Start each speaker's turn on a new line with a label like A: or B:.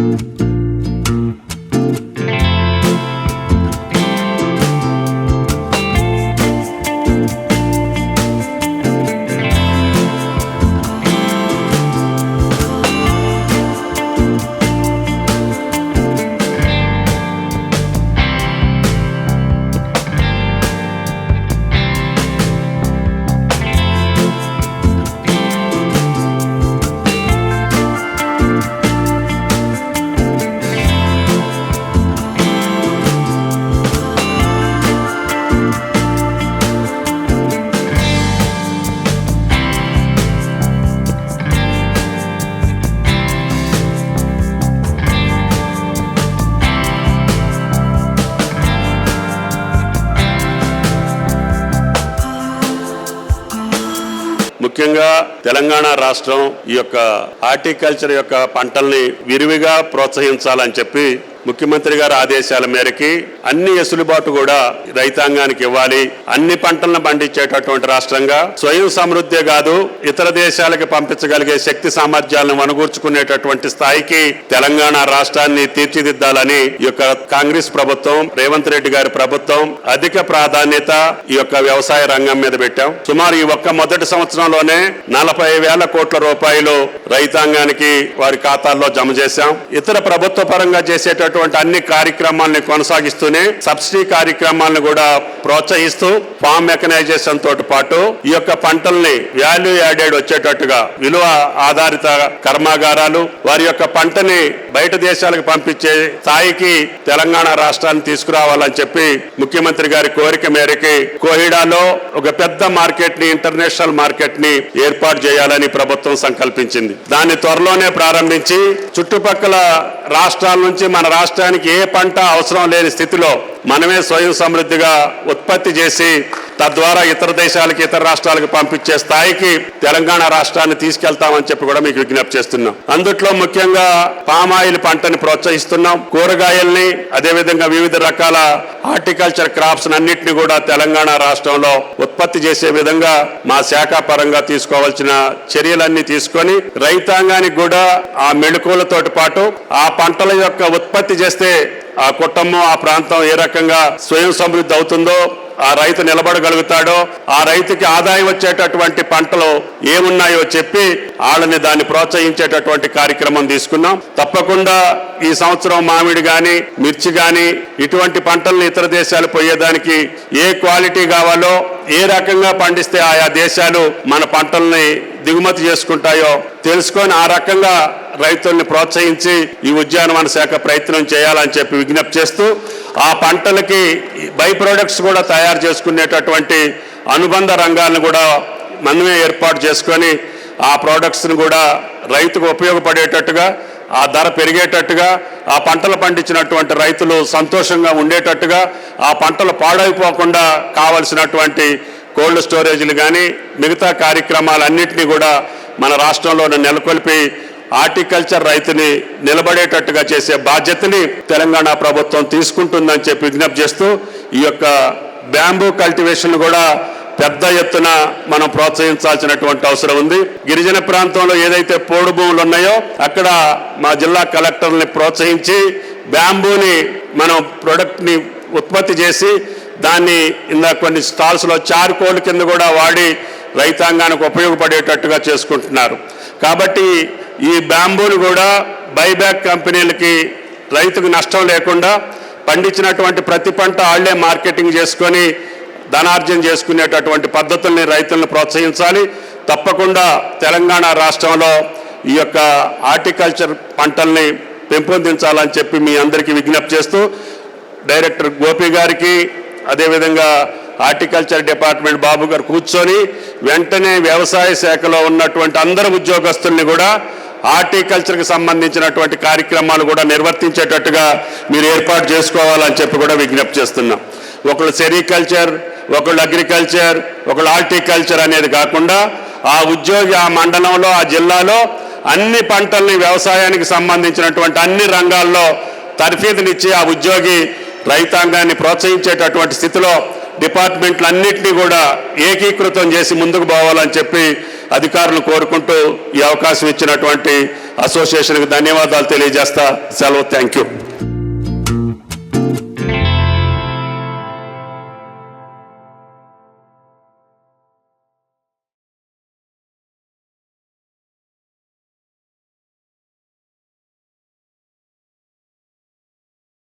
A: thank you ముఖ్యంగా తెలంగాణ రాష్ట్రం ఈ యొక్క హార్టికల్చర్ యొక్క పంటల్ని విరివిగా ప్రోత్సహించాలని చెప్పి ముఖ్యమంత్రి గారి ఆదేశాల మేరకి అన్ని ఎసులుబాటు కూడా రైతాంగానికి ఇవ్వాలి. అన్ని పంటలను పండించేటటువంటి రాష్ట్రంగా స్వయం సమృద్ధి కాదు ఇతర దేశాలకు పంపించగలిగే శక్తి సామర్థ్యాలను వనగూర్చుకునేటటువంటి స్థాయికి తెలంగాణ రాష్ట్రాన్ని తీర్చిదిద్దాలని ఈ యొక్క కాంగ్రెస్ ప్రభుత్వం రేవంత్ రెడ్డి గారి ప్రభుత్వం అధిక ప్రాధాన్యత ఈ యొక్క వ్యవసాయ రంగం మీద పెట్టాం. సుమారు ఈ ఒక్క మొదటి సంవత్సరంలోనే నలభై వేల కోట్ల రూపాయలు రైతాంగానికి వారి ఖాతాల్లో జమ చేశాం. ఇతర ప్రభుత్వ పరంగా చేసేటటువంటి అన్ని కార్యక్రమాలను కొనసాగిస్తూనే సబ్సిడీ కార్యక్రమాలను కూడా ప్రోత్సహిస్తూ ఫామ్ మెకనైజేషన్ తోటి పాటు ఈ యొక్క పంటల్ని వాల్యూ యాడెడ్ వచ్చేటట్టుగా విలువ ఆధారిత కర్మాగారాలు వారి యొక్క పంటని బయట దేశాలకు పంపించే స్థాయికి తెలంగాణ రాష్ట్రాన్ని తీసుకురావాలని చెప్పి ముఖ్యమంత్రి గారి కోరిక మేరకి కోహిడాలో ఒక పెద్ద మార్కెట్ని ఇంటర్నేషనల్ మార్కెట్ని ఏర్పాటు చేయాలని ప్రభుత్వం సంకల్పించింది. దాన్ని త్వరలోనే ప్రారంభించి చుట్టుపక్కల రాష్ట్రాల నుంచి మన రాష్ట్రానికి ఏ పంట అవసరం లేని స్థితిలో మనమే స్వయం సమృద్ధిగా ఉత్పత్తి చేసి తద్వారా ఇతర దేశాలకు ఇతర రాష్ట్రాలకు పంపించే స్థాయికి తెలంగాణ రాష్ట్రాన్ని తీసుకెళ్తామని చెప్పి కూడా మీకు విజ్ఞప్తి చేస్తున్నాం. అందుట్లో ముఖ్యంగా పామాయిల్ పంటని ప్రోత్సహిస్తున్నాం. కూరగాయల్ని అదేవిధంగా వివిధ రకాల హార్టికల్చర్ క్రాప్స్ అన్నింటినీ కూడా తెలంగాణ రాష్ట్రంలో ఉత్పత్తి చేసే విధంగా మా శాఖ పరంగా తీసుకోవాల్సిన చర్యలన్నీ తీసుకొని రైతాంగానికి కూడా ఆ మెళుకువలతో పాటు ఆ పంటల యొక్క ఉత్పత్తి చేస్తే ఆ కుటుంబం ఆ ప్రాంతం ఏ రకంగా స్వయం సమృద్ధి అవుతుందో ఆ రైతు నిలబడగలుగుతాడో ఆ రైతుకి ఆదాయం వచ్చేటటువంటి పంటలు ఏమున్నాయో చెప్పి వాళ్ళని దాన్ని ప్రోత్సహించేటటువంటి కార్యక్రమం తీసుకున్నాం తప్పకుండా ఈ సంవత్సరం మామిడి గాని మిర్చి గాని ఇటువంటి పంటలను ఇతర దేశాలు పోయేదానికి ఏ క్వాలిటీ కావాలో ఏ రకంగా పండిస్తే ఆయా దేశాలు మన పంటల్ని దిగుమతి చేసుకుంటాయో తెలుసుకొని ఆ రకంగా రైతుల్ని ప్రోత్సహించి ఈ ఉద్యానవన శాఖ ప్రయత్నం చేయాలని చెప్పి విజ్ఞప్తి చేస్తూ ఆ పంటలకి బై ప్రొడక్ట్స్ కూడా తయారు చేసుకునేటటువంటి అనుబంధ రంగాలను కూడా మనమే ఏర్పాటు చేసుకొని ఆ ప్రోడక్ట్స్ని కూడా రైతుకు ఉపయోగపడేటట్టుగా ఆ ధర పెరిగేటట్టుగా ఆ పంటలు పండించినటువంటి రైతులు సంతోషంగా ఉండేటట్టుగా ఆ పంటలు పాడైపోకుండా కావలసినటువంటి కోల్డ్ స్టోరేజ్లు కానీ మిగతా కార్యక్రమాలన్నింటినీ కూడా మన రాష్ట్రంలో నెలకొల్పి హార్టికల్చర్ రైతుని నిలబడేటట్టుగా చేసే బాధ్యతని తెలంగాణ ప్రభుత్వం తీసుకుంటుందని చెప్పి విజ్ఞప్తి చేస్తూ ఈ యొక్క బ్యాంబూ కల్టివేషన్ కూడా పెద్ద ఎత్తున మనం ప్రోత్సహించాల్సినటువంటి అవసరం ఉంది. గిరిజన ప్రాంతంలో ఏదైతే పోడు భూములు ఉన్నాయో అక్కడ మా జిల్లా కలెక్టర్ని ప్రోత్సహించి బ్యాంబూని మనం ప్రొడక్ట్ని ఉత్పత్తి చేసి దాన్ని ఇందాక కొన్ని స్టాల్స్లో చార్కోల్ కింద కూడా వాడి రైతాంగానికి ఉపయోగపడేటట్టుగా చేసుకుంటున్నారు. కాబట్టి ఈ బ్యాంబూలు కూడా బైబ్యాక్ కంపెనీలకి రైతుకు నష్టం లేకుండా పండించినటువంటి ప్రతి పంట ఆళ్ళే మార్కెటింగ్ చేసుకొని ధనార్జన చేసుకునేటటువంటి పద్ధతుల్ని రైతులను ప్రోత్సహించాలి. తప్పకుండా తెలంగాణ రాష్ట్రంలో ఈ యొక్క హార్టికల్చర్ పంటల్ని పెంపొందించాలని చెప్పి మీ అందరికీ విజ్ఞప్తి చేస్తూ డైరెక్టర్ గోపి గారికి అదేవిధంగా హార్టికల్చర్ డిపార్ట్మెంట్ బాబు గారు కూర్చొని వెంటనే వ్యవసాయ శాఖలో ఉన్నటువంటి అందరు ఉద్యోగస్తుల్ని కూడా హార్టికల్చర్కి సంబంధించినటువంటి కార్యక్రమాలు కూడా నిర్వర్తించేటట్టుగా మీరు ఏర్పాటు చేసుకోవాలని చెప్పి కూడా విజ్ఞప్తి చేస్తున్నాం. ఒకళ్ళు సెరికల్చర్ ఒకళ్ళు అగ్రికల్చర్ ఒకళ్ళు హార్టికల్చర్ అనేది కాకుండా ఆ ఉద్యోగి ఆ మండలంలో ఆ జిల్లాలో అన్ని పంటల్ని వ్యవసాయానికి సంబంధించినటువంటి అన్ని రంగాల్లో తర్ఫీదునిచ్చి ఆ ఉద్యోగి రైతాంగాన్ని ప్రోత్సహించేటటువంటి స్థితిలో డిపార్ట్మెంట్లన్నింటినీ కూడా ఏకీకృతం చేసి ముందుకు పోవాలని చెప్పి అధికారులు కోరుకుంటూ ఈ అవకాశం ఇచ్చినటువంటి అసోసియేషన్కి ధన్యవాదాలు తెలియజేస్తా. సెలవు. Thank you